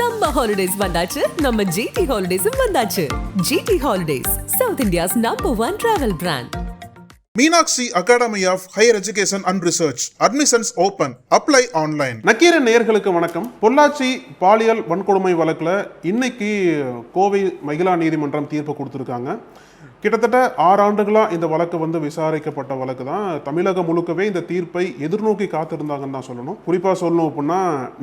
Summer holidays வந்தாச்சு. நம்ம GT ஹாலிடேஸும் வந்தாச்சு. GT holidays South India's number one travel brand Meenakshi academy of higher education and research admissions open apply online Nakkheeran நேயர்களுக்கு வணக்கம். பொள்ளாச்சி பாலியல் வன்கொடுமை வழக்கில் இன்னைக்கு கோவை மகிழா நீதிமன்றம் தீர்ப்பு கொடுத்துருக்காங்க. கிட்டத்தட்ட ஆறு ஆண்டுகளாக இந்த வழக்கு வந்து விசாரிக்கப்பட்ட வழக்கு தான். தமிழகம் முழுக்கவே இந்த தீர்ப்பை எதிர்நோக்கி காத்திருந்தாங்கன்னு தான் சொல்லணும். குறிப்பாக சொல்லணும் அப்படின்னா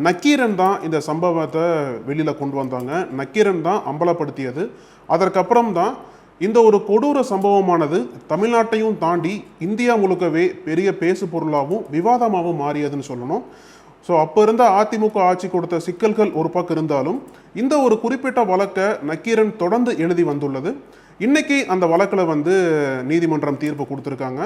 நக்கீரன் தான் இந்த சம்பவத்தை வெளியில் கொண்டு வந்தாங்க. நக்கீரன் தான் அம்பலப்படுத்தியது. அதற்கப்புறம் தான் இந்த ஒரு கொடூர சம்பவமானது தமிழ்நாட்டையும் தாண்டி இந்தியா முழுக்கவே பெரிய பேசு பொருளாகவும் விவாதமாகவும் மாறியதுன்னு சொல்லணும். ஸோ அப்போ இருந்த அதிமுக ஆட்சி கொடுத்த சிக்கல்கள் ஒரு பக்கம் இருந்தாலும் இந்த ஒரு குறிப்பிட்ட வழக்கை நக்கீரன் தொடர்ந்து எழுதி வந்துள்ளது. இன்னைக்கு அந்த வழக்கில் வந்து நீதிமன்றம் தீர்ப்பு கொடுத்துருக்காங்க.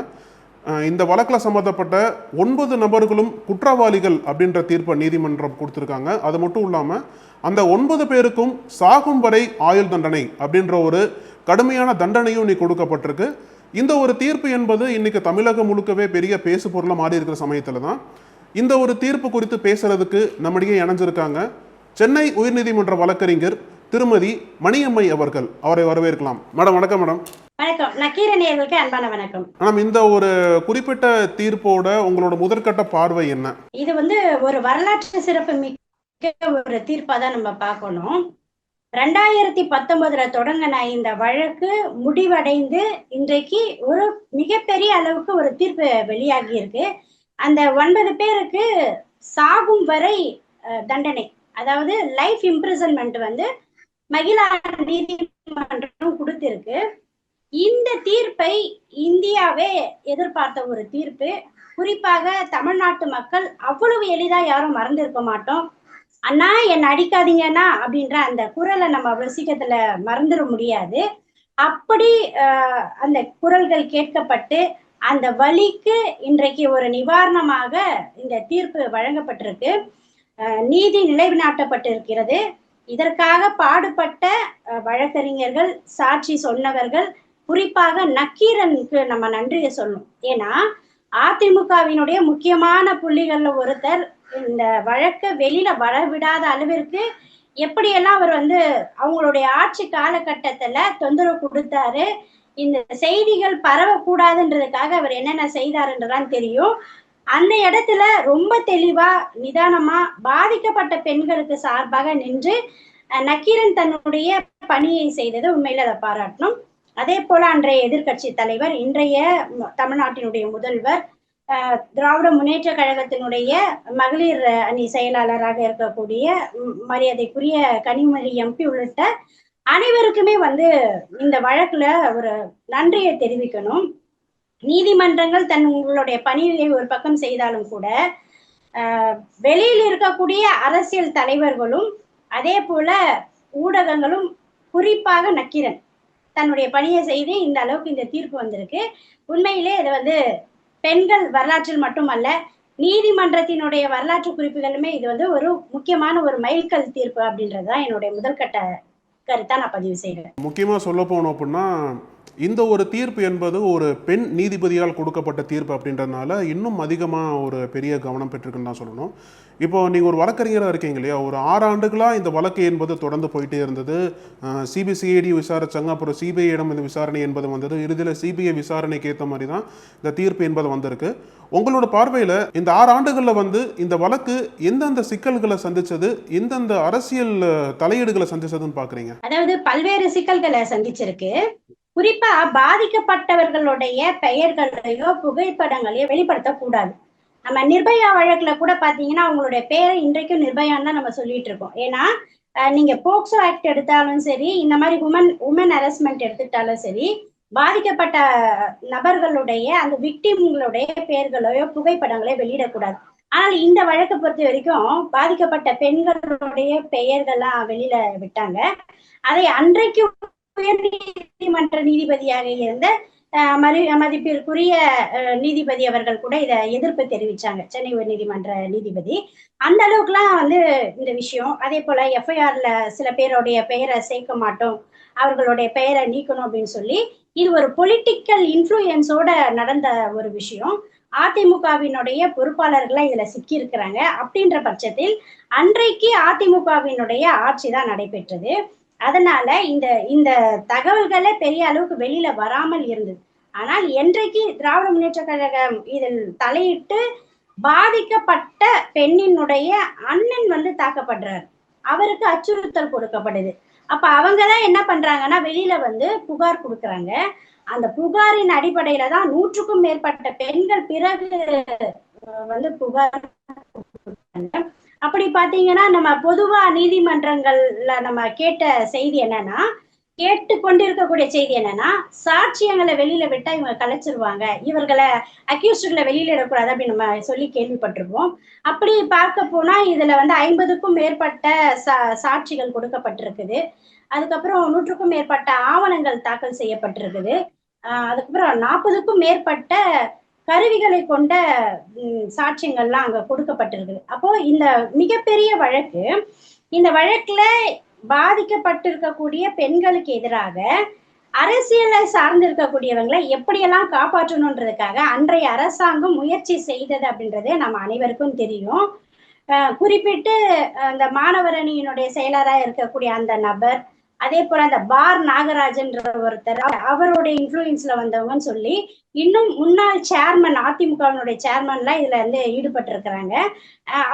இந்த வழக்கில் சம்மந்தப்பட்ட ஒன்பது நபர்களும் குற்றவாளிகள் அப்படின்ற தீர்ப்பை நீதிமன்றம் கொடுத்துருக்காங்க. அது மட்டும் இல்லாமல் அந்த ஒன்பது பேருக்கும் சாகும் வரை ஆயுள் தண்டனை அப்படின்ற ஒரு கடுமையான தண்டனையும் நீ கொடுக்கப்பட்டிருக்கு. இந்த ஒரு தீர்ப்பு என்பது இன்னைக்கு தமிழகம் முழுக்கவே பெரிய பேசு பொருளாக மாறி இருக்கிற சமயத்தில் தான் இந்த ஒரு தீர்ப்பு குறித்து பேசுறதுக்கு நம்மிடையே இணைஞ்சிருக்காங்க. சென்னை உயர்நீதிமன்ற வழக்கறிஞர் திருமதி மணியம்மை அவர்கள். அவரை வரவேற்கலாம். மேடம் வணக்கம் மேடம். வணக்கம். நக்கீரணியர்களுக்கு அன்பான வணக்கம். மேடம் இந்த ஒரு குறிப்பிட்ட தீர்ப்போட உங்களோட முதற்கட்ட பார்வை என்ன? இது வந்து ஒரு வரலாற்று சிறப்பு மிக்க ஒரு தீர்ப்பா தான் நம்ம பார்க்கணும். ரெண்டாயிரத்தி பத்தொன்பதுல தொடங்கின இந்த வழக்கு முடிவடைந்து இன்றைக்கு ஒரு மிகப்பெரிய அளவுக்கு ஒரு தீர்ப்பு வெளியாகி இருக்கு. அந்த ஒன்பது பேருக்கு சாகும் வரை தண்டனை அதாவது லைஃப் இம்ப்ரிசன்மெண்ட் வந்து மகிழா நீதிமன்றம் கொடுத்திருக்கு. இந்த தீர்ப்பை இந்தியாவே எதிர்பார்த்த ஒரு தீர்ப்பு. குறிப்பாக தமிழ்நாட்டு மக்கள் அவ்வளவு எளிதா யாரும் மறந்திருக்க மாட்டோம். அண்ணா என்ன அடிக்காதீங்கன்னா அப்படின்ற அந்த குரலை நம்ம அவ்வளவு சீக்கிரத்துல மறந்துட முடியாது. அப்படி அந்த குரல்கள் கேட்கப்பட்டு அந்த வழிக்கு இன்றைக்கு ஒரு நிவாரணமாக இந்த தீர்ப்பு வழங்கப்பட்டிருக்கு. நீதி நிலைநாட்டப்பட்டிருக்கிறது. இதற்காக பாடுபட்ட வழக்கறிஞர்கள் சாட்சி சொன்னவர்கள் குறிப்பாக நக்கீரனுக்கு நம்ம நன்றியை சொல்லணும். ஏன்னா அதிமுகவினுடைய முக்கியமான புள்ளிகள்ல ஒருத்தர் இந்த வழக்கை வெளியில வரவிடாத அளவிற்கு எப்படியெல்லாம் அவர் வந்து அவங்களுடைய ஆட்சி காலகட்டத்துல தொந்தரவு கொடுத்தாரு இந்த செய்திகள் பரவக்கூடாதுன்றதுக்காக அவர் என்னென்ன செய்தாருன்றதான் தெரியும். அந்த இடத்துல ரொம்ப தெளிவா நிதானமா பாதிக்கப்பட்ட பெண்களுக்கு சார்பாக நின்று நக்கீரன் தன்னுடைய பணியை செய்தது உண்மையில அதை பாராட்டணும். அதே போல அன்றைய எதிர்க்கட்சி தலைவர் இன்றைய தமிழ்நாட்டினுடைய முதல்வர் திராவிட முன்னேற்ற கழகத்தினுடைய மகளிர் அணி செயலாளராக இருக்கக்கூடிய மரியாதைக்குரிய கனிமொழி எம்பி உள்ளிட்ட அனைவருக்குமே வந்து இந்த வழக்குல ஒரு நன்றியை தெரிவிக்கணும். நீதிமன்றங்கள் தன் உங்களுடைய பணியை ஒரு பக்கம் செய்தாலும் கூட வெளியில் இருக்கக்கூடிய அரசியல் தலைவர்களும் அதே போல ஊடகங்களும் குறிப்பாக நக்கீரன் தன்னுடைய பணியை செய்து இந்த அளவுக்கு இந்த தீர்ப்பு வந்திருக்கு. உண்மையிலே இது வந்து பெண்கள் வரலாற்றில் மட்டுமல்ல நீதிமன்றத்தினுடைய வரலாற்று குறிப்புகளுமே இது வந்து ஒரு முக்கியமான ஒரு மைல்கல் தீர்ப்பு அப்படின்றதுதான் என்னுடைய முதல்கட்ட கருத்தா நான் பதிவு செய்கிறேன் முக்கியமாக சொல்ல போனோம் அப்படின்னா இந்த ஒரு தீர்ப்பு என்பது ஒரு பெண் நீதிபதியால் கொடுக்கப்பட்ட தீர்ப்பு அப்படின்றதுனால இன்னும் அதிகமாக ஒரு பெரிய கவனம் பெற்றிருக்குன்னு தான் சொல்லணும். இப்போ நீங்கள் ஒரு வழக்கறிஞராக இருக்கீங்க இல்லையா? ஒரு ஆறு ஆண்டுகளாக இந்த வழக்கு என்பது தொடர்ந்து போயிட்டே இருந்தது. சிபிசிஐடி விசாரிச்சாங்க. அப்புறம் சிபிஐடம் இந்த விசாரணை என்பது வந்தது. இறுதியில் சிபிஐ விசாரணைக்கு ஏற்ற மாதிரி தான் இந்த தீர்ப்பு என்பது வந்திருக்கு. உங்களோட பார்வையில் இந்த ஆறு ஆண்டுகளில் வந்து இந்த வழக்கு எந்தெந்த சிக்கல்களை சந்திச்சது? எந்தெந்த அரசியல் தலையீடுகளை சந்திச்சதுன்னு பார்க்குறீங்க அதாவது பல்வேறு சிக்கல்களை சந்திச்சிருக்கு. குறிப்பா பாதிக்கப்பட்டவர்களுடைய பெயர்களையோ புகைப்படங்களையோ வெளிப்படுத்தக்கூடாது நம்ம நிர்பயா வழக்குல கூட பாத்தீங்கன்னா அவங்களுடைய பேரை இன்றைக்கும் நிர்பயான்னு தான் நம்ம சொல்லிட்டு இருக்கோம். ஏன்னா நீங்க போக்சோ ஆக்ட் எடுத்தாலும் சரி இந்த மாதிரி உமன் உமன் ஹரஸ்மெண்ட் எடுத்துட்டாலும் சரி பாதிக்கப்பட்ட நபர்களுடைய அந்த விக்டிம்களுடைய பெயர்களையோ புகைப்படங்களையோ வெளியிடக்கூடாது. ஆனால் இந்த வழக்கை பொறுத்த வரைக்கும் பாதிக்கப்பட்ட பெண்களுடைய பெயர்கள்லாம் வெளியில விட்டாங்க. அதை அன்றைக்கு உயர்நீதிமன்ற நீதிபதியாக இருந்த அஹ், மதிப்பிற்குரிய நீதிபதி அவர்கள் கூட இதை எதிர்ப்பு தெரிவிச்சாங்க. சென்னை உயர்நீதிமன்ற நீதிபதி. அந்த அளவுக்குலாம் வந்து இந்த விஷயம். அதே போல எஃப்ஐஆர்ல சில பேருடைய பெயரை சேர்க்க மாட்டோம். அவர்களுடைய பெயரை நீக்கணும் அப்படின்னு சொல்லி இது ஒரு பொலிட்டிக்கல் இன்ஃப்ளூயன்ஸோட நடந்த ஒரு விஷயம். அதிமுகவினுடைய பொறுப்பாளர்கள்லாம் இதுல சிக்கி இருக்கிறாங்க அப்படின்ற பட்சத்தில் அன்றைக்கு அதிமுகவினுடைய ஆட்சி தான் நடைபெற்றது. அதனால இந்த இந்த தகவல்களே பெரிய அளவுக்கு வெளியில வராமல் இருந்தது. ஆனால் என்றைக்கு திராவிட முன்னேற்ற கழகம் இதில் தலையிட்டு பாதிக்கப்பட்ட பெண்ணினுடைய அண்ணன் வந்து தாக்கப்படுறார். அவருக்கு அச்சுறுத்தல் கொடுக்கப்படுது. அப்ப அவங்க தான் என்ன பண்றாங்கன்னா வெளியில வந்து புகார் கொடுக்குறாங்க. அந்த புகாரின் அடிப்படையில தான் நூற்றுக்கும் மேற்பட்ட பெண்கள் பிறகு வந்து புகார் அப்படி பாத்தீங்கன்னா நம்ம பொதுவா நீதிமன்றங்கள்ல நம்ம கேட்ட செய்தி என்னன்னா கேட்டு கொண்டிருக்கக்கூடிய செய்தி என்னன்னா சாட்சியங்களை வெளியில விட்டா இவங்க கலைச்சிருவாங்க. இவர்களை அக்யூஸ்டுகளை வெளியில இடக்கூடாது அப்படின்னு நம்ம சொல்லி கேள்விப்பட்டிருப்போம். அப்படி பார்க்க போனா இதுல வந்து ஐம்பதுக்கும் மேற்பட்ட சா சாட்சிகள் கொடுக்கப்பட்டிருக்குது. அதுக்கப்புறம் நூற்றுக்கும் மேற்பட்ட ஆவணங்கள் தாக்கல் செய்யப்பட்டிருக்குது. அதுக்கப்புறம் நாற்பதுக்கும் மேற்பட்ட கருவிகளை கொண்ட சாட்சியங்கள்லாம் அங்க கொடுக்கப்பட்டிருக்குது. அப்போ இந்த மிகப்பெரிய வழக்கு இந்த வழக்குல பாதிக்கப்பட்டிருக்கக்கூடிய பெண்களுக்கு எதிராக அரசியலை சார்ந்து இருக்கக்கூடியவங்களை எப்படியெல்லாம் காப்பாற்றணுன்றதுக்காக அன்றைய அரசாங்கம் முயற்சி செய்தது அப்படின்றது நம்ம அனைவருக்கும் தெரியும். குறிப்பிட்டு அந்த மாணவரணியினுடைய செயலராக இருக்கக்கூடிய அந்த நபர் அதே போல அந்த பார் நாகராஜன்ற ஒருத்தர் அவருடைய இன்ஃபுளுன்ஸ்ல வந்தவங்கன்னு சொல்லி இன்னும் முன்னாள் சேர்மன் அதிமுகவினுடைய சேர்மன்லாம் இதுல வந்து ஈடுபட்டு இருக்கிறாங்க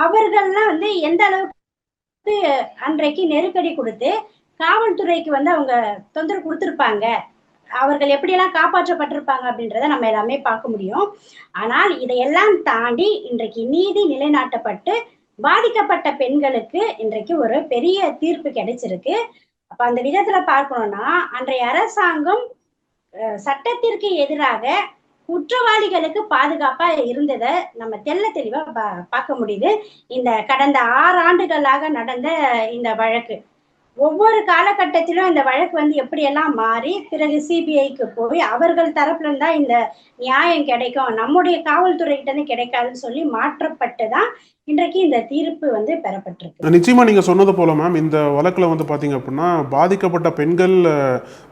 அவர்கள்லாம் வந்து எந்த அளவுக்கு அன்றைக்கு நெருக்கடி கொடுத்து காவல்துறைக்கு வந்து அவங்க தொந்தரவு கொடுத்துருப்பாங்க. அவர்கள் எப்படியெல்லாம் காப்பாற்றப்பட்டிருப்பாங்க அப்படின்றத நம்ம எல்லாமே பார்க்க முடியும். ஆனால் இதையெல்லாம் தாண்டி இன்றைக்கு நீதி நிலைநாட்டப்பட்டு பாதிக்கப்பட்ட பெண்களுக்கு இன்றைக்கு ஒரு பெரிய தீர்ப்பு கிடைச்சிருக்கு. அப்ப அந்த விதத்துல பார்க்கணும்னா அன்றைய அரசாங்கம் சட்டத்திற்கு எதிராக குற்றவாளிகளுக்கு பாதுகாப்பா இருந்ததை நம்ம தெள்ள தெளிவா பா- பார்க்க முடியுது. இந்த கடந்த ஆறு ஆண்டுகளாக நடந்த இந்த வழக்கு. ஒவ்வொரு காலகட்டத்திலும் இந்த வழக்கு வந்து எப்படியெல்லாம் மாறி பிறகு சிபிஐக்கு போய் அவர்கள் தரப்புல இருந்தா இந்த நியாயம் கிடைக்கும் நம்முடைய காவல்துறை கிட்ட இருந்து கிடைக்காதுன்னு சொல்லி மாற்றப்பட்டு தான் இன்றைக்கு இந்த தீர்ப்பு வந்து பெறப்பட்டிருக்கு. நிச்சயமா நீங்க சொன்னது போல மேம் இந்த வழக்குல வந்து பாத்தீங்க அப்படின்னா பாதிக்கப்பட்ட பெண்கள்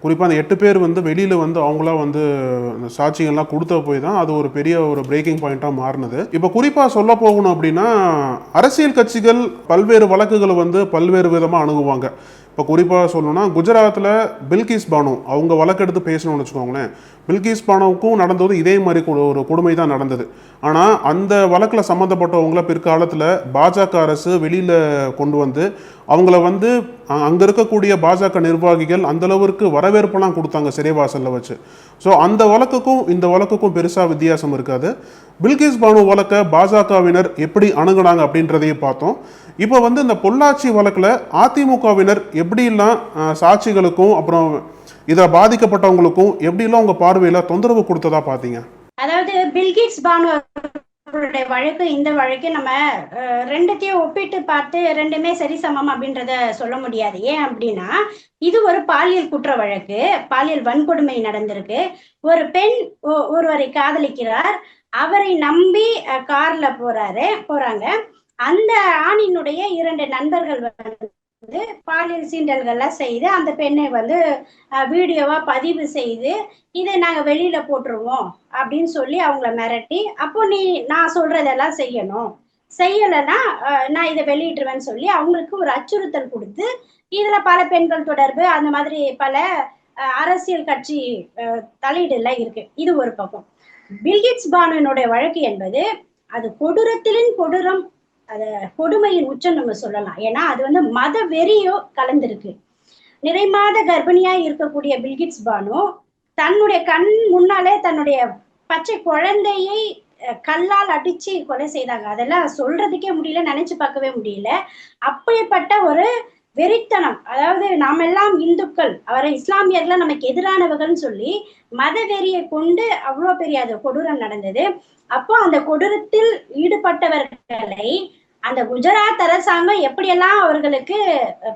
குறிப்பா அந்த எட்டு பேர் வந்து வெளியில வந்து அவங்களா வந்து சாட்சிகள்லாம் கொடுத்த போய் தான் அது ஒரு பெரிய ஒரு பிரேக்கிங் பாயிண்டா மாறினது. இப்போ குறிப்பா சொல்ல போகணும் அப்படின்னா அரசியல் கட்சிகள் பல்வேறு வழக்குகளை வந்து பல்வேறு விதமா அணுகுவாங்க. இப்போ குறிப்பாக சொல்லணும்னா குஜராத்தில் பில்கிஸ் பானு அவங்க வழக்கெடுத்து பேசணும்னு வச்சுக்கோங்களேன். பில்கிஸ் பானுவுக்கும் நடந்தது இதே மாதிரி ஒரு கொடுமை தான் நடந்தது. ஆனால் அந்த வழக்கில் சம்மந்தப்பட்டவங்கள பிற்காலத்தில் பாஜக அரசு வெளியில் கொண்டு வந்து அவங்கள வந்து அங்கே இருக்கக்கூடிய பாஜக நிர்வாகிகள் அந்தளவிற்கு வரவேற்பெல்லாம் கொடுத்தாங்க சிறைவாசலில் வச்சு. ஸோ அந்த வழக்குக்கும் இந்த வழக்குக்கும் பெருசாக வித்தியாசம் இருக்காது. பில்கிஸ் பானு வழக்கை பாஜகவினர் எப்படி அணுகுனாங்க அப்படின்றதையும் பார்த்தோம். இப்போ வந்து இந்த பொள்ளாச்சி வழக்கில் அதிமுகவினர் எப்படிலாம் சாட்சிகளுக்கும் அப்புறம் இதில் பாதிக்கப்பட்டவங்களுக்கும் எப்படிலாம் உங்கள் பார்வையில் தொந்தரவு கொடுத்ததா பார்த்தீங்க அதாவது பில்கிட்ஸ் பானு அவருடைய வழக்கு இந்த வழக்கு நம்ம ரெண்டுத்தையும் ஒப்பிட்டு பார்த்து ரெண்டுமே சரிசமம் அப்படின்றத சொல்ல முடியாது. ஏன் அப்படின்னா இது ஒரு பாலியல் குற்ற வழக்கு பாலியல் வன்கொடுமை நடந்திருக்கு. ஒரு பெண் ஒ- ஒருவரை காதலிக்கிறார். அவரை நம்பி கார்ல போறாரு போறாங்க. அந்த ஆணினுடைய இரண்டு நண்பர்கள் வந்து பாலியல் சீண்டல்கள்லாம் செய்து அந்த பெண்ணை வந்து வீடியோவா பதிவு செய்து இதை நாங்க வெளியில போட்டுருவோம் அப்படின்னு சொல்லி அவங்கள மிரட்டி அப்போ நீ நான் சொல்றதெல்லாம் செய்யணும். செய்யலைன்னா நான் இதை வெளியிட்டுருவேன்னு சொல்லி அவங்களுக்கு ஒரு அச்சுறுத்தல் கொடுத்து இதுல பல பெண்கள் தொடர்பு அந்த மாதிரி பல அரசியல் கட்சி தலையீடு தலையீடுல இருக்கு. இது ஒரு பக்கம். பில்கிட்ஸ் பானுனுடைய வழக்கு என்பது அது கொடூரத்திலின் கொடூரம் அத கொடுமையின் உச்சம் நம்ம சொல்லலாம். ஏன்னா அது வந்து மத வெறியோ கலந்திருக்கு. நிறைமாத கர்ப்பிணியா இருக்கக்கூடிய பில்கிட்ஸ் பானு தன்னுடைய கண் முன்னாலே தன்னுடைய பச்சை குழந்தையை அஹ், கல்லால் அடிச்சு கொலை செய்தாங்க. அதெல்லாம் சொல்றதுக்கே முடியல நினைச்சு பார்க்கவே முடியல. அப்படிப்பட்ட ஒரு வெறித்தனம். அதாவது நாமெல்லாம் இந்துக்கள். அவரை இஸ்லாமியர்லாம் நமக்கு எதிரானவர்கள்னு சொல்லி மத வெறியை கொண்டு அவ்வளோ பெரிய அது கொடூரம் நடந்தது. அப்போ அந்த கொடூரத்தில் ஈடுபட்டவர்களை அந்த குஜராத் அரசாங்கம் எப்படியெல்லாம் அவர்களுக்கு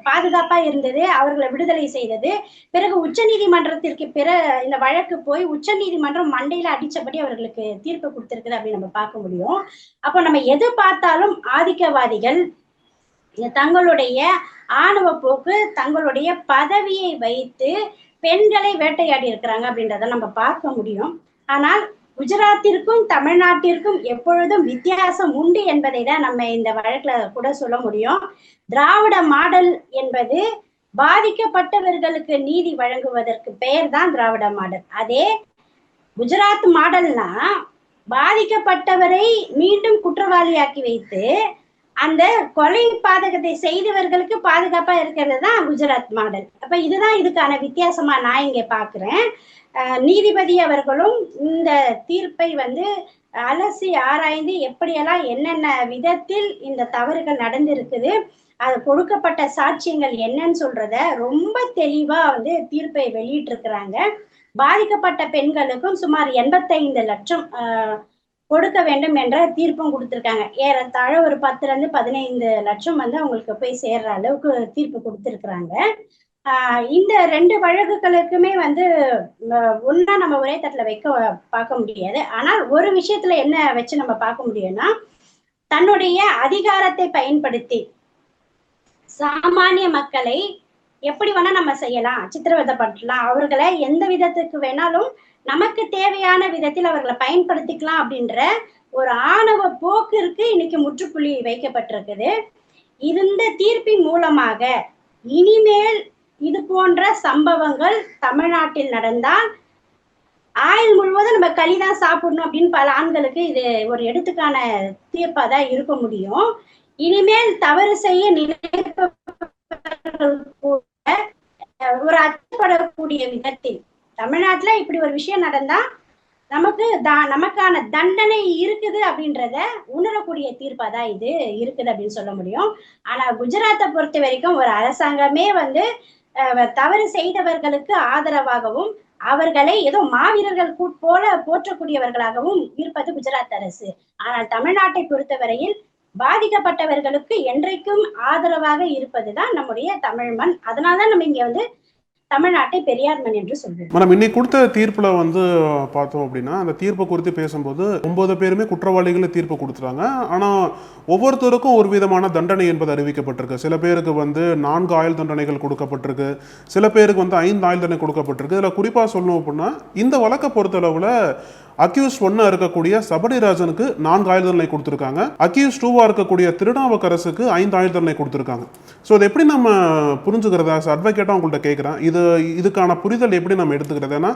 பாதுகாப்பா இருந்தது அவர்களை விடுதலை செய்தது பிறகு உச்ச நீதிமன்றத்திற்கு பிற இந்த வழக்கு போய் உச்ச நீதிமன்றம் மண்டையில அடிச்சபடி அவர்களுக்கு தீர்ப்பு கொடுத்திருக்குது அப்படின்னு நம்ம பார்க்க முடியும். அப்போ நம்ம எது பார்த்தாலும் ஆதிக்கவாதிகள் தங்களுடைய ஆணவ போக்கு தங்களுடைய பதவியை வைத்து பெண்களை வேட்டையாடி இருக்கிறாங்க அப்படின்றத நம்ம பார்க்க முடியும். ஆனால் குஜராத்திற்கும் தமிழ்நாட்டிற்கும் எப்பொழுதும் வித்தியாசம் உண்டு என்பதை தான் நம்ம இந்த வழக்குல கூட சொல்ல முடியும். திராவிட மாடல் என்பது பாதிக்கப்பட்டவர்களுக்கு நீதி வழங்குவதற்கு பெயர் தான் திராவிட மாடல். அதே குஜராத் மாடல்னா பாதிக்கப்பட்டவரை மீண்டும் குற்றவாளியாக்கி வைத்து அந்த கொலை பாதகத்தை செய்தவர்களுக்கு பாதுகாப்பா இருக்கிறது தான் குஜராத் மாடல். அப்ப இதுதான் இதுக்கான வித்தியாசமா நான் இங்க பாக்குறேன். நீதிபதி அவர்களும் இந்த தீர்ப்பை வந்து அலசி ஆராய்ந்து எப்படியெல்லாம் என்னென்ன விதத்தில் இந்த தவறுகள் நடந்திருக்குது அது கொடுக்கப்பட்ட சாட்சியங்கள் என்னன்னு சொல்றத ரொம்ப தெளிவா வந்து தீர்ப்பை வெளியிட்டு இருக்கிறாங்க பாதிக்கப்பட்ட பெண்களுக்கும் சுமார் எண்பத்தைந்து லட்சம் ஆஹ், கொடுக்க வேண்டும் என்ற தீர்ப்பும் கொடுத்திருக்காங்க. ஏறத்தாழ ஒரு பத்துல இருந்து பதினைந்து லட்சம் வந்து அவங்களுக்கு போய் சேர்ற அளவுக்கு தீர்ப்பு கொடுத்திருக்கிறாங்க. இந்த ரெண்டு வழக்குகளுக்குமே வந்து ஒன்னா நம்ம ஒரே தட்டுல வைக்க பார்க்க முடியாது. ஆனால் ஒரு விஷயத்துல என்ன வச்சு நம்ம பார்க்க முடியும்னா தன்னுடைய அதிகாரத்தை பயன்படுத்தி சாமானிய மக்களை எப்படி வேணா நம்ம செய்யலாம் சித்திரவதைப்படுத்தலாம் அவர்களை எந்த விதத்துக்கு வேணாலும் நமக்கு தேவையான விதத்தில் அவர்களை பயன்படுத்திக்கலாம் அப்படின்ற ஒரு ஆணவ போக்கிற்கு இன்னைக்கு முற்றுப்புள்ளி வைக்கப்பட்டிருக்குது. இந்த தீர்ப்பின் மூலமாக இனிமேல் இது போன்ற சம்பவங்கள் தமிழ்நாட்டில் நடந்தால் ஆயுள் முழுவதும் நம்ம களி தான் சாப்பிடணும் அப்படின்னு பல ஆண்களுக்கு இது ஒரு எடுத்துக்கான தீர்ப்பா தான் இருக்க முடியும். இனிமேல் தவறு செய்ய நினைப்பவர்கள் கூட ஒரு அச்சப்படக்கூடிய விதத்தில் தமிழ்நாட்டுல இப்படி ஒரு விஷயம் நடந்தா நமக்கு தான் நமக்கான தண்டனை இருக்குது அப்படின்றத உணரக்கூடிய தீர்ப்பா தான் இது இருக்குது அப்படின்னு சொல்ல முடியும். ஆனா குஜராத்தை பொறுத்த வரைக்கும் ஒரு அரசாங்கமே வந்து தவறு செய்தவர்களுக்கு ஆதரவாகவும் அவர்களை ஏதோ மாவீரர்கள் கூ- போல போற்றக்கூடியவர்களாகவும் இருப்பது குஜராத் அரசு. ஆனால் தமிழ்நாட்டை பொறுத்தவரையில் பாதிக்கப்பட்டவர்களுக்கு என்றைக்கும் ஆதரவாக இருப்பதுதான் நம்முடைய தமிழ் மண். அதனாலதான் நம்ம இங்க வந்து தமிழ்நாட்டை பெரியார் மண் என்று சொல்றேன் மேடம் இன்னைக்கு கொடுத்த தீர்ப்பில் வந்து பார்த்தோம் அப்படின்னா அந்த தீர்ப்பை குறித்து பேசும்போது ஒன்பது பேருமே குற்றவாளிகளை தீர்ப்பு கொடுத்துட்டாங்க. ஆனால் ஒவ்வொருத்தருக்கும் ஒரு விதமான தண்டனை என்பது அறிவிக்கப்பட்டிருக்கு. சில பேருக்கு வந்து நான்கு ஆயுள் தண்டனைகள் கொடுக்கப்பட்டிருக்கு. சில பேருக்கு வந்து ஐந்து ஆயுள் தண்டனை கொடுக்கப்பட்டிருக்கு. இதில் குறிப்பாக சொல்லணும் அப்படின்னா இந்த வழக்கை பொறுத்தளவில் அக்யூஸ் ஒன்னா இருக்கக்கூடிய சபரிராஜனுக்கு நான்கு ஆயுள் தண்டனை கொடுத்துருக்காங்க. அக்யூஸ் டூவா இருக்கக்கூடிய திருநாவுக்கரசுக்கு ஐந்து ஆயுள் தண்டனை கொடுத்துருக்காங்க. ஸோ இது எப்படி நம்ம புரிஞ்சுக்கிறதா? அட்வொகேட்டாக உங்கள்கிட்ட கேட்குறேன் இது இதுக்கான புரிதல் எப்படி நம்ம எடுத்துக்கிறது? ஏன்னா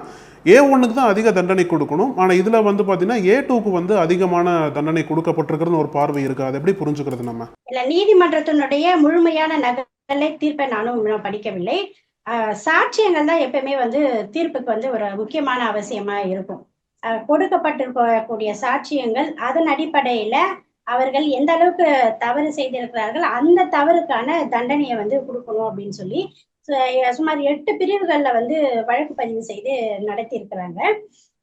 ஏ ஒன்றுக்கு தான் அதிக தண்டனை கொடுக்கணும். ஆனால் இதில் வந்து பார்த்தீங்கன்னா ஏ டூக்கு வந்து அதிகமான தண்டனை கொடுக்கப்பட்டிருக்கிறதுன்னு ஒரு பார்வை இருக்கு. அதை எப்படி புரிஞ்சுக்கிறது நம்ம? இல்ல நீதிமன்றத்தினுடைய முழுமையான நகலை தீர்ப்பை நானும் படிக்கவில்லை. சாட்சியங்கள் தான் எப்பயுமே வந்து தீர்ப்புக்கு வந்து ஒரு முக்கியமான அவசியமா இருக்கும். கொடுக்கப்பட்டிருக்கக்கூடிய சாட்சியங்கள் அதன் அடிப்படையில அவர்கள் எந்த அளவுக்கு தவறு செய்திருக்கிறார்கள் அந்த தவறுக்கான தண்டனையை வந்து கொடுக்கணும் அப்படின்னு சொல்லி சுமார் எட்டு பிரிவுகள்ல வந்து வழக்கு பதிவு செய்து நடத்தியிருக்கிறாங்க.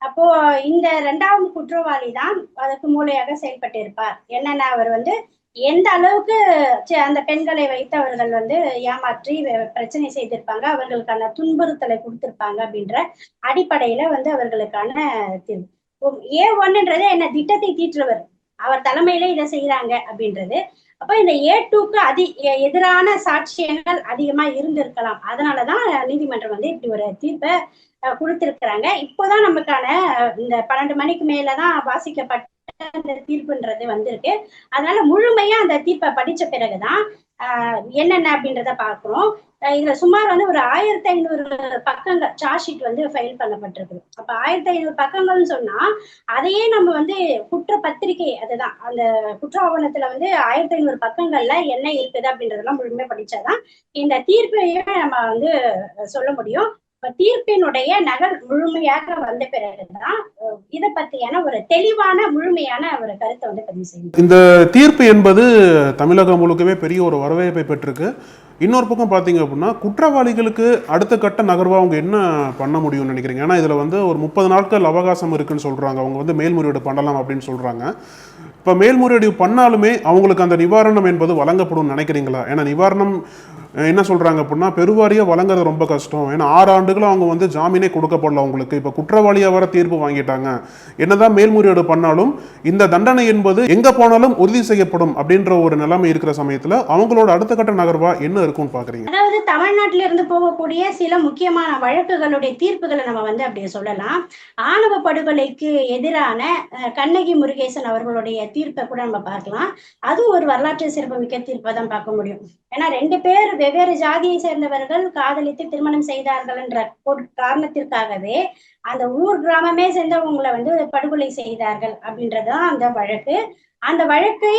அப்போ இந்த இரண்டாவது குற்றவாளி தான் அதுக்கு மூலையாக செயல்பட்டு இருப்பார் என்னன்னா அவர் வந்து எந்த அளவுக்கு அந்த பெண்களை வைத்து அவர்கள் வந்து ஏமாற்றி பிரச்சனை செய்திருப்பாங்க அவர்களுக்கான துன்புறுத்தலை கொடுத்திருப்பாங்க அப்படின்ற அடிப்படையில வந்து அவர்களுக்கான தீர்வு. ஏ ஒன்னுன்றது என்ன திட்டத்தை தீற்றுவர். அவர் தலைமையில இதை செய்யறாங்க அப்படின்றது. அப்ப இந்த ஏ டூக்கு அதி எதிரான சாட்சியங்கள் அதிகமா இருந்திருக்கலாம். அதனாலதான் நீதிமன்றம் வந்து இப்படி ஒரு தீர்ப்பை கொடுத்திருக்கிறாங்க. இப்போதான் நமக்கான இந்த பன்னெண்டு மணிக்கு மேலதான் வாசிக்கப்பட்ட அந்த தீர்ப்புன்றது வந்திருக்கு. அதனால முழுமையா அந்த தீர்ப்பை படிச்ச பிறகுதான் ஆஹ் என்னென்ன அப்படின்றத பாக்குறோம் இதுல சுமார் வந்து ஒரு ஆயிரத்தி ஐநூறு பக்கங்கள் சார்ஜ் ஷீட் வந்து ஃபைல் பண்ணப்பட்டிருக்கு. அப்ப ஆயிரத்தி ஐநூறு பக்கங்கள்னு சொன்னா அதையே நம்ம வந்து குற்ற பத்திரிகை அதுதான். அந்த குற்ற ஆவணத்துல வந்து ஆயிரத்தி ஐநூறு பக்கங்கள்ல என்ன இருக்குது அப்படின்றதெல்லாம் முழுமையா படிச்சாதான் இந்த தீர்ப்பையே நம்ம வந்து சொல்ல முடியும். தீர்ப்பினுடைய நகல் முழுமையாக வந்த பிறகுதான் இதை பத்தியான ஒரு தெளிவான முழுமையான ஒரு கருத்தை வந்து பதிவு செய்யும் இந்த தீர்ப்பு என்பது தமிழகம் முழுக்கவே பெரிய ஒரு வரவேற்பை பெற்றிருக்கு. இன்னொரு பக்கம் பார்த்தீங்க அப்படின்னா குற்றவாளிகளுக்கு அடுத்த கட்ட நகர்வாக அவங்க என்ன பண்ண முடியும்னு நினைக்கிறீங்க? ஏன்னா இதில் வந்து ஒரு முப்பது நாட்கள் அவகாசம் இருக்குன்னு சொல்கிறாங்க அவங்க வந்து மேல்முறையீடு பண்ணலாம் அப்படின்னு சொல்கிறாங்க இப்போ மேல்முறையீடு பண்ணாலுமே அவங்களுக்கு அந்த நிவாரணம் என்பது வழங்கப்படும் நினைக்கிறீங்களா? ஏன்னா நிவாரணம் என்ன சொல்றாங்க அப்படின்னா பெருவாரியாக வழங்குறது ரொம்ப கஷ்டம். ஏன்னா ஆறு ஆண்டுகள் அவங்க வந்து ஜாமீனே கொடுக்கப்படல அவங்களுக்கு. இப்போ குற்றவாளியாக வர தீர்ப்பு வாங்கிட்டாங்க. என்னதான் மேல்முறையீடு பண்ணாலும் இந்த தண்டனை என்பது எங்க போனாலும் உறுதி செய்யப்படும் அப்படின்ற ஒரு நிலைமை இருக்கிற சமயத்துல அவங்களோட அடுத்த கட்ட நகர்வா என்ன இருக்கும்னு பாக்குறீங்க? அதாவது தமிழ்நாட்டில இருந்து போகக்கூடிய சில முக்கியமான வழக்குகளுடைய தீர்ப்புகளை நம்ம வந்து அப்படியே சொல்லலாம். ஆணவ படுகொலைக்கு எதிரான கண்ணகி முருகேசன் அவர்களுடைய தீர்ப்பை கூட நம்ம பார்க்கலாம். அது ஒரு வரலாற்று சிறப்புமிக்க தீர்ப்பை தான் பார்க்க முடியும். ஏன்னா ரெண்டு பேர் வெவ்வேறு ஜாதியை சேர்ந்தவர்கள் காதலித்து திருமணம் செய்தார்கள் என்ற ஒரு காரணத்திற்காகவே அந்த ஊர் கிராமமே சேர்ந்தவங்களை வந்து படுகொலை செய்தார்கள் அப்படின்றதுதான் அந்த வழக்கு. அந்த வழக்கை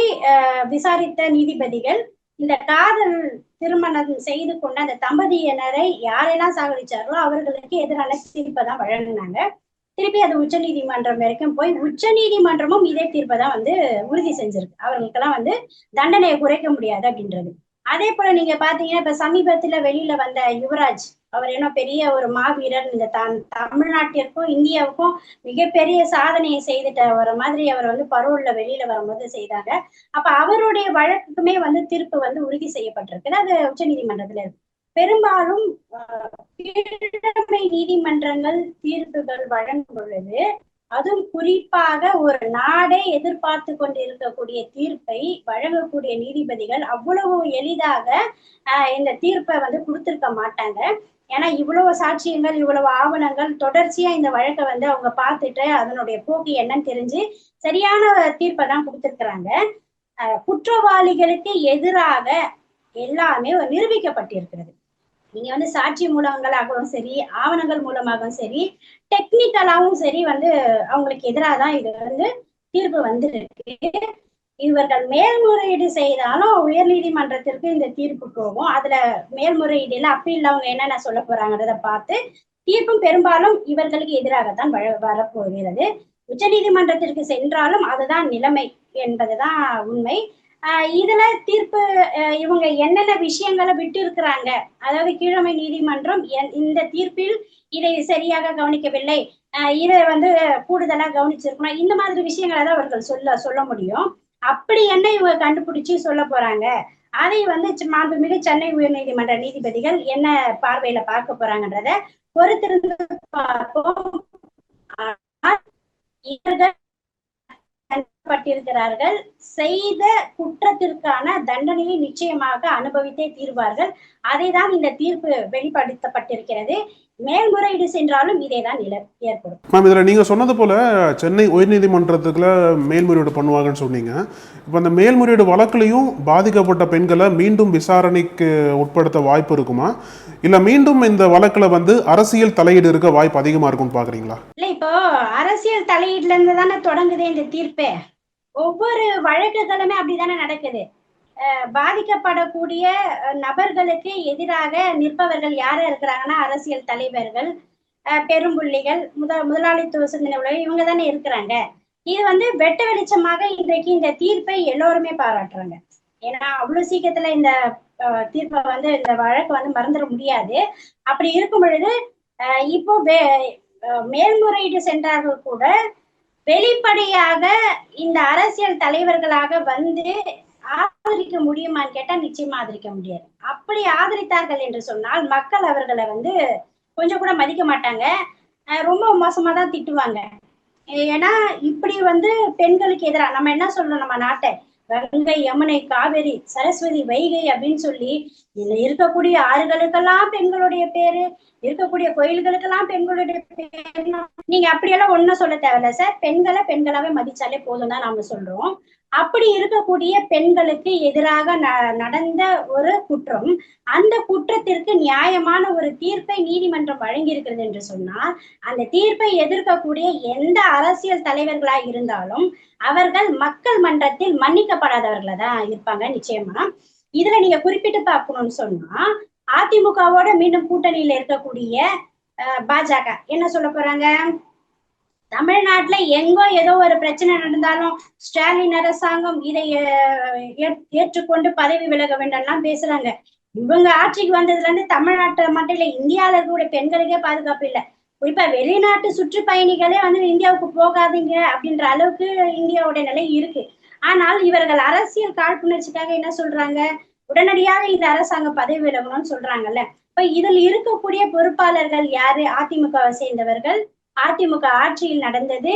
விசாரித்த நீதிபதிகள் இந்த காதல் திருமணம் செய்து கொண்ட அந்த தம்பதியினரை யாரெல்லாம் சாகடிச்சார்களோ அவர்களுக்கு எதிரான தீர்ப்பை தான் வழங்கினாங்க. திருப்பி அது உச்ச நீதிமன்றம் வரைக்கும் போய் உச்ச நீதிமன்றமும் இதே தீர்ப்பை தான் வந்து உறுதி செஞ்சிருக்கு. அவர்களுக்கெல்லாம் வந்து தண்டனையை குறைக்க முடியாது அப்படின்றது. அதே போல நீங்க பாத்தீங்கன்னா இப்ப சமீபத்துல வெளியில வந்த யுவராஜ் அவர் என்ன பெரிய ஒரு மாவீரர் இந்த தான் தமிழ்நாட்டிற்கும் இந்தியாவுக்கும் மிகப்பெரிய சாதனையை செய்துட்ட ஒரு மாதிரி அவர் வந்து பரோல்ல வெளியில வரும்போது செய்தாங்க. அப்ப அவருடைய வழக்குக்குமே வந்து தீர்ப்பு வந்து உறுதி செய்யப்பட்டிருக்கு அது உச்ச நீதிமன்றத்துல இருக்கு. பெரும்பாலும் கீழமை நீதிமன்றங்கள் தீர்ப்புகள் வழங்கும் பொழுது அதுவும் குறிப்பாக ஒரு நாடே எதிர்பார்த்து கொண்டு இருக்கக்கூடிய தீர்ப்பை வழங்கக்கூடிய நீதிபதிகள் அவ்வளவு எளிதாக இந்த தீர்ப்பை வந்து கொடுத்திருக்க மாட்டாங்க. ஏன்னா இவ்வளவு சாட்சியங்கள் இவ்வளவு ஆவணங்கள் தொடர்ச்சியா இந்த வழக்கை வந்து அவங்க பார்த்துட்டு அதனுடைய போக்கு என்னன்னு தெரிஞ்சு சரியான தீர்ப்பை தான் கொடுத்துருக்குறாங்க. குற்றவாளிகளுக்கு எதிராக எல்லாமே நிரூபிக்கப்பட்டிருக்கிறது. நீங்க வந்து சாட்சி மூலங்களாகவும் சரி ஆவணங்கள் மூலமாகவும் சரி டெக்னிக்கலாகவும் சரி வந்து அவங்களுக்கு எதிராக தான் இது வந்து தீர்ப்பு வந்திருக்கு. இவர்கள் மேல்முறையீடு செய்தாலும் உயர்நீதிமன்றத்திற்கு இந்த தீர்ப்பு போகும். அதுல மேல்முறையீடுல அப்பீல் அவங்க என்னென்ன சொல்ல போறாங்கன்றத பார்த்து தீர்ப்பும் பெரும்பாலும் இவர்களுக்கு எதிராகத்தான் வர உச்ச உச்சநீதிமன்றத்திற்கு சென்றாலும் அதுதான் நிலைமை என்பதுதான் உண்மை. இதுல தீர்ப்பு இவங்க என்னென்ன விஷயங்களை விட்டு இருக்கிறாங்க அதாவது கீழமை நீதிமன்றம் என்- இந்த தீர்ப்பில் இதை சரியாக கவனிக்கவில்லை. ஆஹ் இதை வந்து கூடுதலா கவனிச்சிருக்கணும். இந்த மாதிரி விஷயங்களை தான் அவர்கள் சொல்ல சொல்ல முடியும். அப்படி என்ன இவங்க கண்டுபிடிச்சு சொல்ல போறாங்க? அதை வந்து மாண்புமிகு சென்னை உயர்நீதிமன்ற நீதிபதிகள் என்ன பார்வையில பார்க்க போறாங்கன்றத பொறுத்திருந்து பார்ப்போம். இவர்கள் பட்டிருக்கிறார்கள் செய்த குற்றத்திற்கான தண்டனையை நிச்சயமாக அனுபவித்தே தீர்வார்கள். அதை தான் இந்த தீர்ப்பு வெளிப்படுத்தப்பட்டிருக்கிறது. மேல்முறையீடு சென்றாலும் இதேதான் ஏற்படும். மேம் இதில் நீங்கள் சொன்னது போல் சென்னை உயர்நீதிமன்றத்துக்குள்ள மேல்முறையீடு பண்ணுவாங்கன்னு சொன்னீங்க. இப்போ அந்த மேல்முறையீடு வழக்குலையும் பாதிக்கப்பட்ட பெண்களை மீண்டும் விசாரணைக்கு உட்படுத்த வாய்ப்பு இருக்குமா? இல்லை மீண்டும் இந்த வழக்கில் வந்து அரசியல் தலையீடு இருக்க வாய்ப்பு அதிகமாக இருக்கும்னு பார்க்குறீங்களா இல்ல இப்போ அரசியல் தலையீடுல இருந்து தானே தொடங்குது இந்த தீர்ப்பே. ஒவ்வொரு வழக்குகளுமே அப்படிதானே நடக்குது. பாதிக்கப்படக்கூடிய நபர்களுக்கு எதிராக நிற்பவர்கள் யார் இருக்கிறாங்கன்னா அரசியல் தலைவர்கள் அஹ், பெரும்புள்ளிகள் முத முதலாளித்துவ சிந்தனை உலகம் இவங்க தானே இருக்கிறாங்க. இது வந்து வெட்ட வெளிச்சமாக இன்றைக்கு இந்த தீர்ப்பை எல்லோருமே பாராட்டுறாங்க. ஏன்னா அவ்வளவு சீக்கிரத்துல இந்த தீர்ப்பை வந்து இந்த வழக்கு வந்து மறந்துட முடியாது. அப்படி இருக்கும் பொழுது அஹ், இப்போ மேல்முறையீடு சென்றார்கள் கூட வெளிப்படையாக இந்த அரசியல் தலைவர்களாக வந்து ஆதரிக்க முடியுமான்னு கேட்டா நிச்சயமா ஆதரிக்க முடியாது. அப்படி ஆதரித்தார்கள் என்று சொன்னால் மக்கள் அவர்களை வந்து கொஞ்சம் கூட மதிக்க மாட்டாங்க. அஹ் ரொம்ப மோசமா தான் திட்டுவாங்க. ஏன்னா இப்படி வந்து பெண்களுக்கு எதிராக நம்ம என்ன சொல்றோம் நம்ம நாட்டை? கங்கை யமுனை காவேரி சரஸ்வதி வைகை அப்படின்னு சொல்லி இதுல இருக்கக்கூடிய ஆறுகளுக்கெல்லாம் பெண்களுடைய பேரு. இருக்கக்கூடிய கோயில்களுக்கெல்லாம் பெண்களுடைய பேர் நீங்க அப்படியெல்லாம் ஒண்ணும் சொல்ல தேவையில்ல சார். பெண்களை பெண்களாவே மதிச்சாலே போதும் தான் நாம சொல்றோம். அப்படி இருக்கக்கூடிய பெண்களுக்கு எதிராக ந- நடந்த ஒரு குற்றம் அந்த குற்றத்திற்கு நியாயமான ஒரு தீர்ப்பை நீதிமன்றம் வழங்கியிருக்கிறது என்று சொன்னால் அந்த தீர்ப்பை எதிர்க்கக்கூடிய எந்த அரசியல் தலைவர்களா இருந்தாலும் அவர்கள் மக்கள் மன்றத்தில் மன்னிக்கப்படாதவர்களா தான் இருப்பாங்க நிச்சயமா. இதுல நீங்க குறிப்பிட்டு பார்க்கணும்னு சொன்னா அதிமுகவோட மீண்டும் கூட்டணியில இருக்கக்கூடிய பாஜக. என்ன சொல்ல போறாங்க? தமிழ்நாட்டுல எங்கோ ஏதோ ஒரு பிரச்சனை நடந்தாலும் ஸ்டாலின் அரசாங்கம் இதை ஏற்- ஏற்றுக்கொண்டு பதவி விலக வேண்டாம்லாம் பேசுறாங்க. இவங்க ஆட்சிக்கு வந்ததுல இருந்து தமிழ்நாட்டை மட்டும் இல்ல இந்தியால இருக்கக்கூடிய பெண்களுக்கே பாதுகாப்பு இல்ல. குறிப்பா வெளிநாட்டு சுற்றுப்பயணிகளே வந்து இந்தியாவுக்கு போகாதீங்க அப்படின்ற அளவுக்கு இந்தியாவோட நிலை இருக்கு. ஆனால் இவர்கள் அரசியல் காழ்ப்புணர்ச்சிக்காக என்ன சொல்றாங்க? உடனடியாக இந்த அரசாங்கம் பதவி விலகணும்னு சொல்றாங்கல்ல. இப்ப இதில் இருக்கக்கூடிய பொறுப்பாளர்கள் யாரு? அதிமுகவை சேர்ந்தவர்கள். அதிமுக ஆட்சியில் நடந்தது.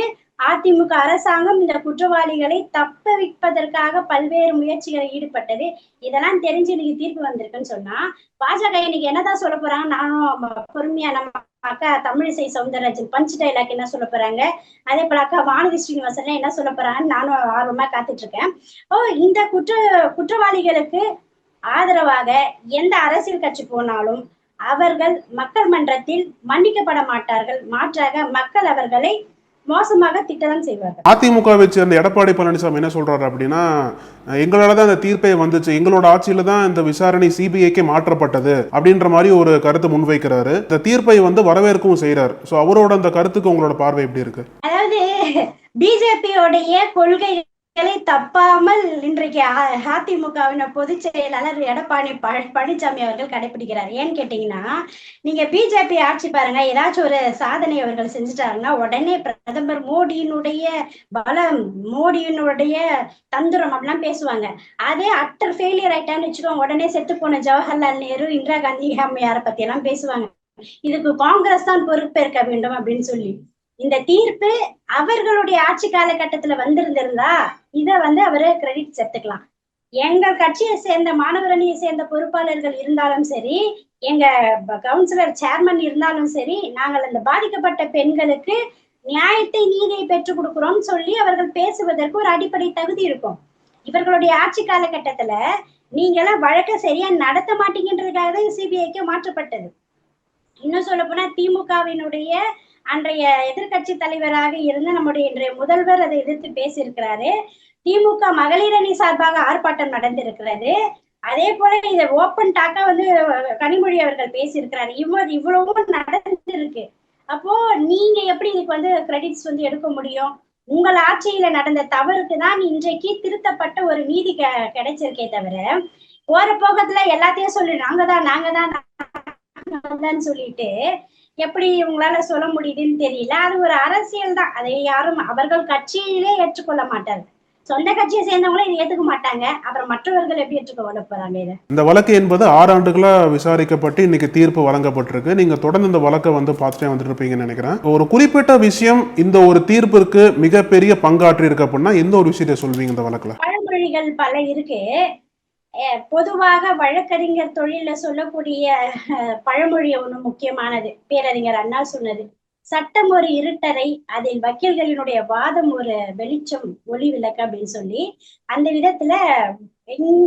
அதிமுக அரசாங்கம் இந்த குற்றவாளிகளை தப்ப வைப்பதற்காக பல்வேறு முயற்சிகளை ஈடுபட்டது. இதெல்லாம் தெரிஞ்சு இன்னைக்கு தீர்ப்பு வந்திருக்குன்னு சொன்னா பாஜக இன்னைக்கு என்னதான் சொல்ல போறாங்க? நானும் பொறுமையா நம்ம அக்கா தமிழிசை சவுந்தரராஜன் பஞ்ச் டைலாக் என்ன சொல்ல போறாங்க? அதே போல அக்கா வானதி ஸ்ரீனிவாசன் என்ன சொல்ல போறாங்கன்னு நானும் ஆர்வமா காத்துட்டு இருக்கேன். ஓ இந்த குற்ற குற்றவாளிகளுக்கு ஆதரவாக எந்த அரசியல் கட்சி போனாலும் அவர்கள் மக்கள் மன்றத்தில் மன்னிக்கப்பட மாட்டார்கள். மாற்றாக மக்கள் அவர்களை மோசமாக திட்டதான் செய்வார்கள். அதிமுகவை சேர்ந்த எடப்பாடி பழனிசாமி என்ன சொல்றாரு அப்படின்னா எங்களால தான் இந்த தீர்ப்பே வந்துச்சு எங்களோட ஆட்சியில தான் இந்த விசாரணை சிபிஐக்கே மாற்றப்பட்டது அப்படின்ற மாதிரி ஒரு கருத்து முன்வைக்கிறாரு. இந்த தீர்ப்பை வந்து வரவேற்கவும் செய்றாரு. ஸோ அவரோட அந்த கருத்துக்கு உங்களோட பார்வை எப்படி இருக்கு? அதாவது பிஜேபியோடைய கொள்கைகளை தப்பாமல் இன்றைக்கு அதிமுகவின் பொதுச் செயலாளர் எடப்பாடி பழ- பழனிசாமி அவர்கள் கடைபிடிக்கிறார். ஏன்னு கேட்டீங்கன்னா நீங்க பிஜேபி ஆட்சி பாருங்க ஏதாச்சும் ஒரு சாதனை அவர்கள் செஞ்சுட்டாருன்னா உடனே பிரதமர் மோடியினுடைய பலம் மோடியினுடைய தந்திரம் அப்படிலாம் பேசுவாங்க. அதே அட்டர் ஃபெயிலியர் ஆயிட்டான்னு வச்சுக்கோங்க உடனே செத்து போன ஜவஹர்லால் நேரு இந்திரா காந்தி அம்மையாரை பத்தி எல்லாம் பேசுவாங்க. இதுக்கு காங்கிரஸ் தான் பொறுப்பேற்க வேண்டும் அப்படின்னு சொல்லி. இந்த தீர்ப்பு அவர்களுடைய ஆட்சி காலகட்டத்துல வந்திருந்திருந்தா இத வந்து அவரு கிரெடிட் சேர்த்துக்கலாம் எங்கள் கட்சியை சேர்ந்த மாணவரணியை சேர்ந்த பொறுப்பாளர்கள் இருந்தாலும் சரி எங்க கவுன்சிலர் சேர்மன் இருந்தாலும் சரி நாங்கள் அந்த பாதிக்கப்பட்ட பெண்களுக்கு நியாயத்தை நீதியை பெற்றுக் கொடுக்குறோம்னு சொல்லி அவர்கள் பேசுவதற்கு ஒரு அடிப்படை தகுதி இருக்கும். இவர்களுடைய ஆட்சி காலகட்டத்துல நீங்களாம் வழக்க சரியா நடத்த மாட்டீங்கன்றதுக்காக தான் சிபிஐக்கு மாற்றப்பட்டது. இன்னும் சொல்ல போனா திமுகவினுடைய அன்றைய எதிர்க்கட்சி தலைவராக இருந்த நம்முடைய இன்றைய முதல்வர் அதை எதிர்த்து பேசியிருக்கிறாரு. திமுக மகளிர் அணி சார்பாக ஆர்ப்பாட்டம் நடந்திருக்கிறது. அதே போல இதை ஓப்பன் டாக்கா வந்து கனிமொழி அவர்கள் பேசியிருக்கிறாரு. இவ்வளவு இவ்வளவும் நடந்திருக்கு. அப்போ நீங்க எப்படி இதுக்கு வந்து கிரெடிட்ஸ் வந்து எடுக்க முடியும்? உங்கள் ஆட்சியில நடந்த தவறுக்கு தான் இன்றைக்கு திருத்தப்பட்ட ஒரு நீதி கெ- கிடைச்சிருக்கே தவிர போற போகத்துல எல்லாத்தையும் சொல்லி நாங்க தான் நாங்க தான் நாங்க தான் சொல்லிட்டு எப்படி இவங்களால சொல்ல முடியுதுன்னு தெரியல. அது ஒரு அரசியல் தான். அதை யாரும் அவர்கள் கட்சியிலே ஏற்றுக்கொள்ள மாட்டார்கள் சொந்த கட்சியை சேர்ந்தவங்களும் இதை ஏத்துக்க மாட்டாங்க. அப்புறம் மற்றவர்கள் எப்படி ஏற்றுக்கொள்ள போறாங்க இதை? இந்த வழக்கு என்பது ஆறு ஆண்டுகளா விசாரிக்கப்பட்டு இன்னைக்கு தீர்ப்பு வழங்கப்பட்டிருக்கு. நீங்க தொடர்ந்து இந்த வழக்கை வந்து பார்த்துட்டே வந்துட்டு இருப்பீங்கன்னு நினைக்கிறேன். ஒரு குறிப்பிட்ட விஷயம் இந்த ஒரு தீர்ப்பிற்கு மிகப்பெரிய பங்காற்றி இருக்கு அப்படின்னா எந்த ஒரு விஷயத்தை சொல்வீங்க இந்த வழக்குல? பழமொழிகள் பல இருக்கு. பொதுவாக வழக்கறிஞர் தொழில சொல்லக்கூடிய பழமொழி ஒண்ணு முக்கியமானது. பேரறிஞர் அண்ணா சொன்னது. சட்டம் ஒரு இருட்டறை அதில் வக்கீல்களினுடைய வாதம் ஒரு வெளிச்சம் ஒளி விளக்கு அப்படின்னு சொல்லி அந்த விதத்துல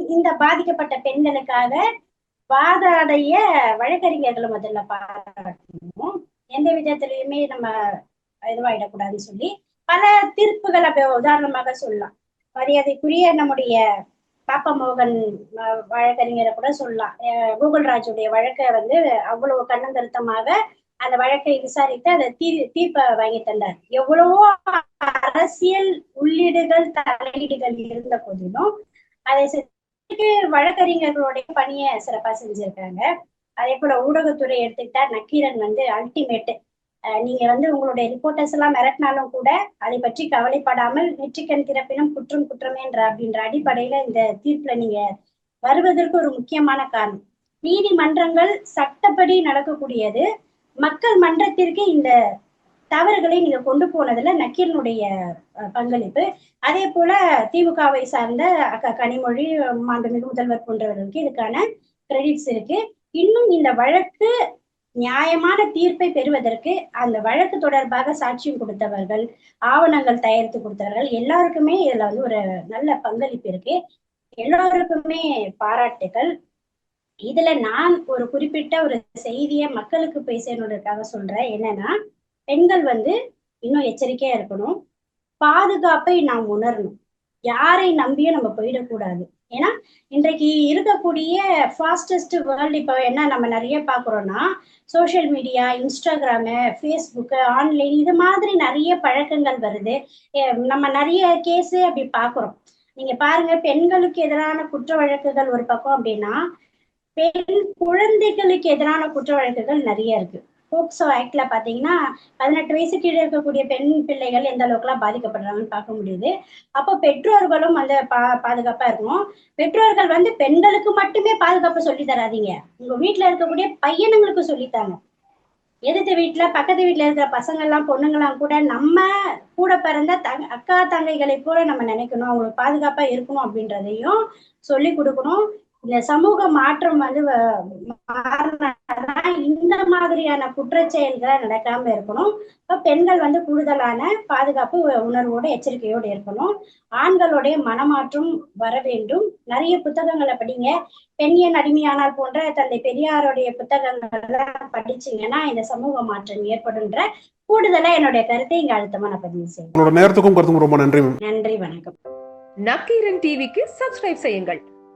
இந்த- பாதிக்கப்பட்ட பெண்களுக்காக வாதாடைய வழக்கறிஞர்களை முதல்ல பாராட்டணும் எந்த விதத்திலயுமே நம்ம இதுவாயிடக்கூடாதுன்னு சொல்லி பல தீர்ப்புகள் அப்ப உதாரணமாக சொல்லலாம். மரியாதைக்குரிய நம்முடைய பாப்பா மோகன் வழக்கறிஞரை கூட சொல்லலாம். அஹ், வழக்கை வந்து அவ்வளவு கண்ணந்தருத்தமாக அந்த வழக்கை விசாரித்து அதை தீர் தீர்ப்பை வாங்கி தந்தார். எவ்வளவோ அரசியல் உள்ளீடுகள் தலையீடுகள் இருந்த போதிலும் அதை வழக்கறிஞர்களுடைய பணியை சிறப்பா செஞ்சிருக்காங்க. அதே போல ஊடகத்துறை எடுத்துக்கிட்டா நக்கீரன் வந்து அல்டிமேட் நீங்க வந்து உங்களுடைய ரிப்போர்ட்டர்ஸ் எல்லாம் மிரட்டினாலும் கூட அதை பற்றி கவலைப்படாமல் நெற்றிக்கண் திறப்பினும் குற்றம் குற்றமேன்ற அப்படின்ற அடிப்படையில இந்த தீர்ப்புல நீங்க வருவதற்கு ஒரு முக்கியமான காரணம். நீதிமன்றங்கள் சட்டப்படி நடக்கக்கூடியது. மக்கள் மன்றத்திற்கு இந்த தவறுகளை நீங்க கொண்டு போனதுல நக்கீரனுடைய பங்களிப்பு. அதே போல திமுகவை சார்ந்த கனிமொழி மாண்புமிகு முதல்வர் போன்றவர்களுக்கு இதுக்கான கிரெடிட்ஸ் இருக்கு. இன்னும் இந்த வழக்கு நியாயமான தீர்ப்பை பெறுவதற்கு அந்த வழக்கு தொடர்பாக சாட்சியம் கொடுத்தவர்கள் ஆவணங்கள் தயாரித்து கொடுத்தவர்கள் எல்லாருக்குமே இதுல வந்து ஒரு நல்ல பங்களிப்பு இருக்கு. எல்லோருக்குமே பாராட்டுகள். இதுல நான் ஒரு குறிப்பிட்ட ஒரு செய்தியை மக்களுக்கு போய் சொல்றேன். என்னன்னா பெண்கள் வந்து இன்னும் எச்சரிக்கையா இருக்கணும். பாதுகாப்பை நாம் உணரணும். யாரை நம்பியும் நம்ம போயிடக்கூடாது. ஏன்னா இன்றைக்கு இருக்கக்கூடிய ஃபாஸ்டஸ்ட் வேர்ல்டு இப்போ என்ன நம்ம நிறைய பார்க்குறோன்னா social media Instagram Facebook online இது மாதிரி நிறைய பழக்கங்கள் வருது. நம்ம நிறைய கேஸு அப்படி பார்க்குறோம். நீங்க பாருங்க பெண்களுக்கு எதிரான குற்ற வழக்குகள் ஒரு பக்கம் அப்படின்னா பெண் குழந்தைகளுக்கு எதிரான குற்ற வழக்குகள் நிறைய இருக்கு. போக்சோ ஆக்ட்ல பாத்தீங்கன்னா பதினெட்டு வயசு கீழே இருக்கக்கூடிய பெண் பிள்ளைகள் எந்த அளவுக்குலாம் பாதிக்கப்படுறாங்கன்னு பார்க்க முடியுது. அப்போ பெற்றோர்களும் வந்து பா பாதுகாப்பா இருக்கும் பெற்றோர்கள் வந்து பெண்களுக்கு மட்டுமே பாதுகாப்பு சொல்லி தராதீங்க. உங்க வீட்டுல இருக்கக்கூடிய பையனுங்களுக்கு சொல்லித்தாங்க எதிர்த்த வீட்டுல பக்கத்து வீட்டுல இருக்கிற பசங்க எல்லாம் பொண்ணுங்கெல்லாம் கூட நம்ம கூட பிறந்த தங் அக்கா தங்கைகளை போல நம்ம நினைக்கணும். அவங்களுக்கு பாதுகாப்பா இருக்கணும் அப்படின்றதையும் சொல்லி கொடுக்கணும். இந்த சமூக மாற்றம் வந்து வ- மாறினாதான் இந்த மாதிரியான குற்றச்செயல்களை நடக்காம இருக்கணும். இப்ப பெண்கள் வந்து கூடுதலான பாதுகாப்பு உணர்வோட எச்சரிக்கையோடு இருக்கணும். ஆண்களுடைய மனமாற்றம் வர வேண்டும். நிறைய புத்தகங்களை படிங்க. பெண்ணியன் அடிமையானால் போன்ற தந்தை பெரியாருடைய புத்தகங்களை படிச்சீங்கன்னா இந்த சமூக மாற்றம் ஏற்படுன்ற கூடுதலா என்னுடைய கருத்தை இங்க அழுத்தமா நான் பதிவு செய்யும் உங்களோட நேரத்துக்கும் கருத்துக்கும் ரொம்ப நன்றி. நன்றி வணக்கம். நக்கீரன் டிவிக்கு சப்ஸ்கிரைப் செய்யுங்கள்.